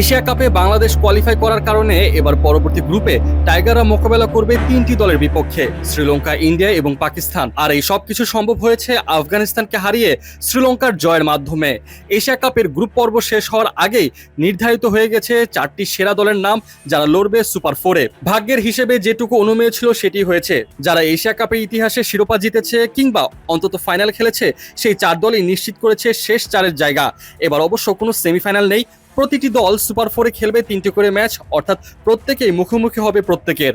Asia কাপে Bangladesh qualify করার কারণে এবার পরবর্তী গ্রুপে টাইগাররা মোকাবেলা করবে তিনটি দলের বিপক্ষে, শ্রীলঙ্কা, ইন্ডিয়া এবং পাকিস্তান। আর এই সব কিছু সম্ভব হয়েছে আফগানিস্তানকে হারিয়ে শ্রীলঙ্কার জয়ের মাধ্যমে। এশিয়া কাপের গ্রুপ পর্ব শেষ হওয়ার আগেই নির্ধারিত হয়ে গেছে চারটি সেরা দলের নাম যারা লড়বে সুপার ফোরে ভাগ্যের হিসেবে যেটুকু অনুমেয় ছিল সেটি হয়েছে, যারা এশিয়া কাপের ইতিহাসে শিরোপা জিতেছে কিংবা অন্তত ফাইনাল খেলেছে, সেই চার দলই নিশ্চিত করেছে শেষ চারের জায়গা। এবার অবশ্য কোনো সেমিফাইনাল নেই প্রতিটি দল সুপার ফোরে খেলবে তিনটি করে ম্যাচ অর্থাৎ প্রত্যেকেই মুখোমুখি হবে প্রত্যেকের।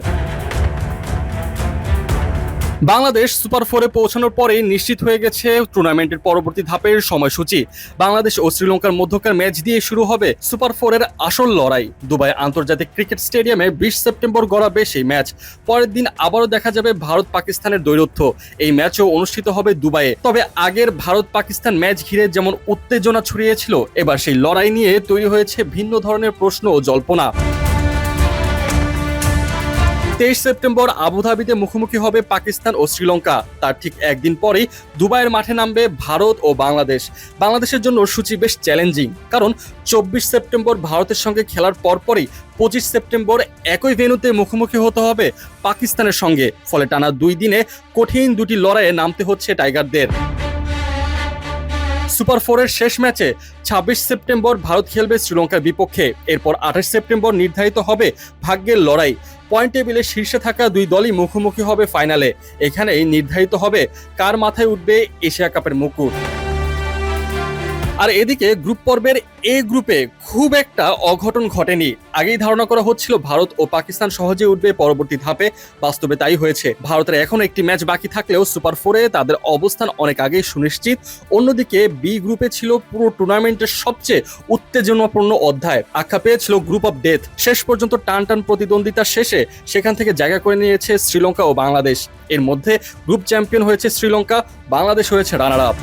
বাংলাদেশ সুপার ফোরে পৌঁছানোর পরেই নিশ্চিত হয়ে গেছে টুর্নামেন্টের পরবর্তী ধাপের সময়সূচি। বাংলাদেশ ও শ্রীলঙ্কার মধ্যকার ম্যাচ দিয়ে শুরু হবে সুপার ফোরের আসল লড়াই। দুবাই আন্তর্জাতিক ক্রিকেট স্টেডিয়ামে বিশ সেপ্টেম্বর গড়াবে সেই ম্যাচ। পরের দিন আবারও দেখা যাবে ভারত পাকিস্তানের দৈরথ্য এই ম্যাচও অনুষ্ঠিত হবে দুবাইয়ে। তবে আগের ভারত পাকিস্তান ম্যাচ ঘিরে যেমন উত্তেজনা ছড়িয়েছিল, এবার সেই লড়াই নিয়ে তৈরি হয়েছে ভিন্ন ধরনের প্রশ্ন ও জল্পনা। তেইশ সেপ্টেম্বর আবুধাবিতে মুখোমুখি হবে পাকিস্তান ও শ্রীলঙ্কা। তার ঠিক একদিন পরেই দুবাইয়ের মাঠে নামবে ভারত ও বাংলাদেশ। বাংলাদেশের জন্য সূচি বেশ চ্যালেঞ্জিং, কারণ চব্বিশ সেপ্টেম্বর ভারতের সঙ্গে খেলার পরপরই পঁচিশ সেপ্টেম্বর একই ভেনুতে মুখোমুখি হতে হবে পাকিস্তানের সঙ্গে। ফলে টানা দুই দিনে কঠিন দুটি লড়াইয়ে নামতে হচ্ছে টাইগারদের। সুপার ফোরের শেষ ম্যাচে ছাব্বিশ সেপ্টেম্বর ভারত খেলবে শ্রীলঙ্কার বিপক্ষে। এরপর আঠাশ সেপ্টেম্বর নির্ধারিত হবে ভাগ্যের লড়াই। পয়েন্ট টেবিলে শীর্ষে থাকা দুই দলই মুখোমুখি হবে ফাইনালে। এখানেই নির্ধারিত হবে কার মাথায় উঠবে এশিয়া কাপের মুকুট। আর এদিকে গ্রুপ পর্বের এ গ্রুপে খুব একটা অঘটন ঘটেনি। আগেই ধারণা করা হচ্ছিল ভারত ও পাকিস্তান সহজে উঠবে পরবর্তী ধাপে। বাস্তবে তাই হয়েছে। ভারতের এখন একটি ম্যাচ বাকি থাকলেও সুপার ফোরে তাদের অবস্থান অনেক আগেই সুনিশ্চিত। অন্যদিকে বি গ্রুপে ছিল পুরো টুর্নামেন্টের সবচেয়ে উত্তেজনাপূর্ণ অধ্যায়। আখ্যা পেয়েছিল গ্রুপ অফ ডেথ শেষ পর্যন্ত টান টান প্রতিদ্বন্দ্বিতার শেষে সেখান থেকে জায়গা করে নিয়েছে শ্রীলঙ্কা ও বাংলাদেশ। এর মধ্যে গ্রুপ চ্যাম্পিয়ন হয়েছে শ্রীলঙ্কা, বাংলাদেশ হয়েছে রানার আপ